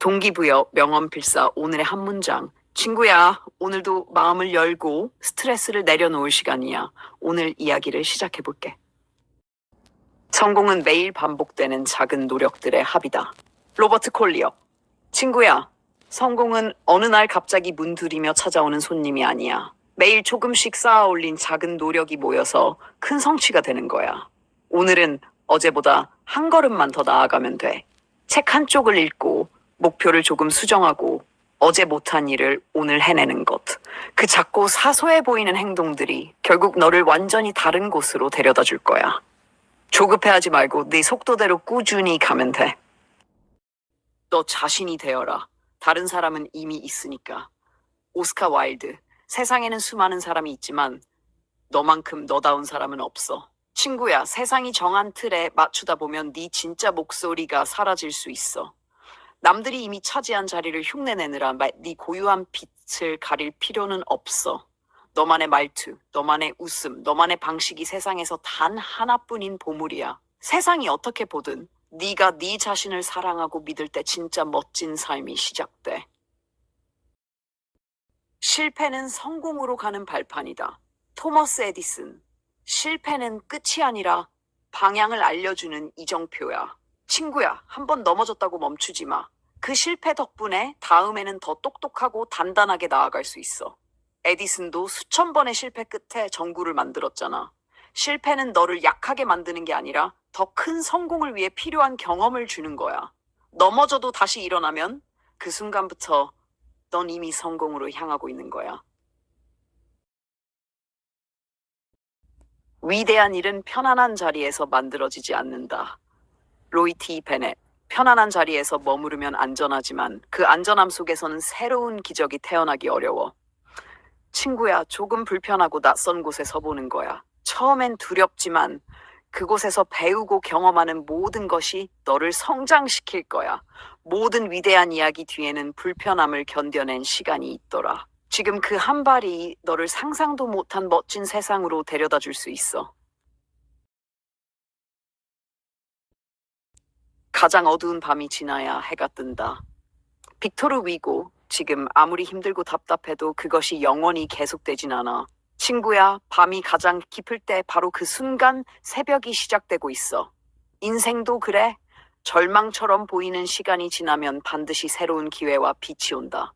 동기부여, 명언필사, 오늘의 한 문장. 친구야, 오늘도 마음을 열고 스트레스를 내려놓을 시간이야. 오늘 이야기를 시작해볼게. 성공은 매일 반복되는 작은 노력들의 합이다. 로버트 콜리어. 친구야, 성공은 어느 날 갑자기 문두리며 찾아오는 손님이 아니야. 매일 조금씩 쌓아 올린 작은 노력이 모여서 큰 성취가 되는 거야. 오늘은 어제보다 한 걸음만 더 나아가면 돼. 책 한 쪽을 읽고 목표를 조금 수정하고 어제 못한 일을 오늘 해내는 것. 그 작고 사소해 보이는 행동들이 결국 너를 완전히 다른 곳으로 데려다 줄 거야. 조급해하지 말고 네 속도대로 꾸준히 가면 돼. 너 자신이 되어라. 다른 사람은 이미 있으니까. 오스카 와일드. 세상에는 수많은 사람이 있지만 너만큼 너다운 사람은 없어. 친구야, 세상이 정한 틀에 맞추다 보면 네 진짜 목소리가 사라질 수 있어. 남들이 이미 차지한 자리를 흉내내느라 마- 네 고유한 빛을 가릴 필요는 없어. 너만의 말투, 너만의 웃음, 너만의 방식이 세상에서 단 하나뿐인 보물이야. 세상이 어떻게 보든 네가 네 자신을 사랑하고 믿을 때 진짜 멋진 삶이 시작돼. 실패는 성공으로 가는 발판이다. 토머스 에디슨. 실패는 끝이 아니라 방향을 알려주는 이정표야. 친구야, 한 번 넘어졌다고 멈추지 마. 그 실패 덕분에 다음에는 더 똑똑하고 단단하게 나아갈 수 있어. 에디슨도 수천 번의 실패 끝에 전구를 만들었잖아. 실패는 너를 약하게 만드는 게 아니라 더 큰 성공을 위해 필요한 경험을 주는 거야. 넘어져도 다시 일어나면 그 순간부터 넌 이미 성공으로 향하고 있는 거야. 위대한 일은 편안한 자리에서 만들어지지 않는다. 로이 티 베넷. 편안한 자리에서 머무르면 안전하지만 그 안전함 속에서는 새로운 기적이 태어나기 어려워. 친구야, 조금 불편하고 낯선 곳에 서보는 거야. 처음엔 두렵지만 그곳에서 배우고 경험하는 모든 것이 너를 성장시킬 거야. 모든 위대한 이야기 뒤에는 불편함을 견뎌낸 시간이 있더라. 지금 그 한 발이 너를 상상도 못한 멋진 세상으로 데려다 줄 수 있어. 가장 어두운 밤이 지나야 해가 뜬다. 빅토르 위고, 지금 아무리 힘들고 답답해도 그것이 영원히 계속되진 않아. 친구야, 밤이 가장 깊을 때 바로 그 순간 새벽이 시작되고 있어. 인생도 그래. 절망처럼 보이는 시간이 지나면 반드시 새로운 기회와 빛이 온다.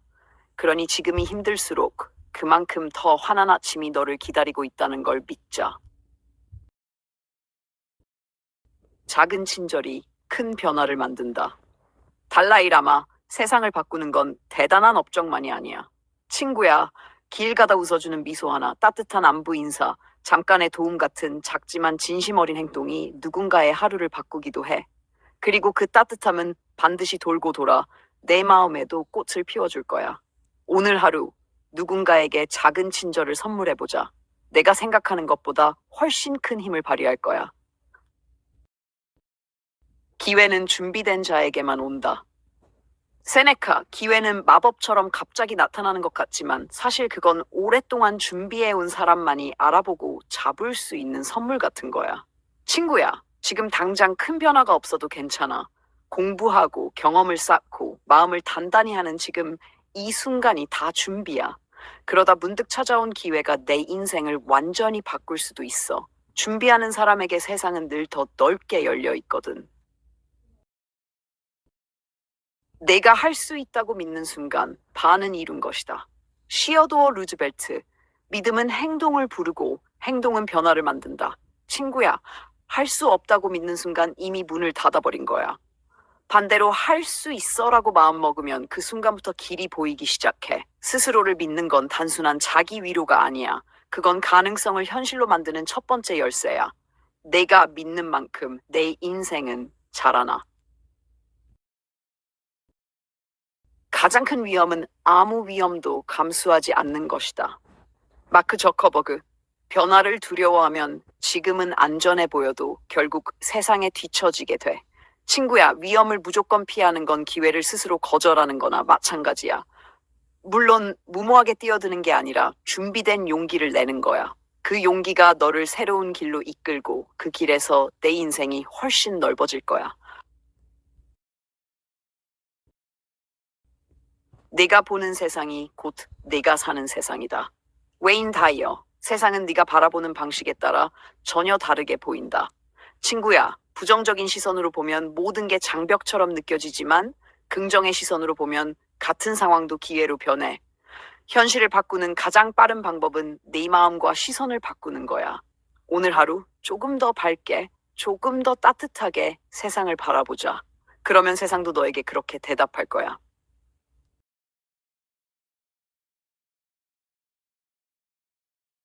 그러니 지금이 힘들수록 그만큼 더 환한 아침이 너를 기다리고 있다는 걸 믿자. 작은 친절이 큰 변화를 만든다. 달라이라마, 세상을 바꾸는 건 대단한 업적만이 아니야. 친구야, 길 가다 웃어주는 미소 하나, 따뜻한 안부 인사, 잠깐의 도움 같은 작지만 진심 어린 행동이 누군가의 하루를 바꾸기도 해. 그리고 그 따뜻함은 반드시 돌고 돌아 내 마음에도 꽃을 피워줄 거야. 오늘 하루 누군가에게 작은 친절을 선물해보자. 내가 생각하는 것보다 훨씬 큰 힘을 발휘할 거야. 기회는 준비된 자에게만 온다. 세네카, 기회는 마법처럼 갑자기 나타나는 것 같지만 사실 그건 오랫동안 준비해온 사람만이 알아보고 잡을 수 있는 선물 같은 거야. 친구야, 지금 당장 큰 변화가 없어도 괜찮아. 공부하고 경험을 쌓고 마음을 단단히 하는 지금 이 순간이 다 준비야. 그러다 문득 찾아온 기회가 내 인생을 완전히 바꿀 수도 있어. 준비하는 사람에게 세상은 늘 더 넓게 열려 있거든. 내가 할 수 있다고 믿는 순간 반은 이룬 것이다. 시어도어 루즈벨트. 믿음은 행동을 부르고 행동은 변화를 만든다. 친구야, 할 수 없다고 믿는 순간 이미 문을 닫아버린 거야. 반대로 할 수 있어라고 마음먹으면 그 순간부터 길이 보이기 시작해. 스스로를 믿는 건 단순한 자기 위로가 아니야. 그건 가능성을 현실로 만드는 첫 번째 열쇠야. 내가 믿는 만큼 내 인생은 자라나. 가장 큰 위험은 아무 위험도 감수하지 않는 것이다. 마크 저커버그. 변화를 두려워하면 지금은 안전해 보여도 결국 세상에 뒤처지게 돼. 친구야, 위험을 무조건 피하는 건 기회를 스스로 거절하는 거나 마찬가지야. 물론 무모하게 뛰어드는 게 아니라 준비된 용기를 내는 거야. 그 용기가 너를 새로운 길로 이끌고 그 길에서 내 인생이 훨씬 넓어질 거야. 내가 보는 세상이 곧 내가 사는 세상이다. 웨인 다이어. 세상은 네가 바라보는 방식에 따라 전혀 다르게 보인다. 친구야, 부정적인 시선으로 보면 모든 게 장벽처럼 느껴지지만 긍정의 시선으로 보면 같은 상황도 기회로 변해. 현실을 바꾸는 가장 빠른 방법은 네 마음과 시선을 바꾸는 거야. 오늘 하루 조금 더 밝게, 조금 더 따뜻하게 세상을 바라보자. 그러면 세상도 너에게 그렇게 대답할 거야.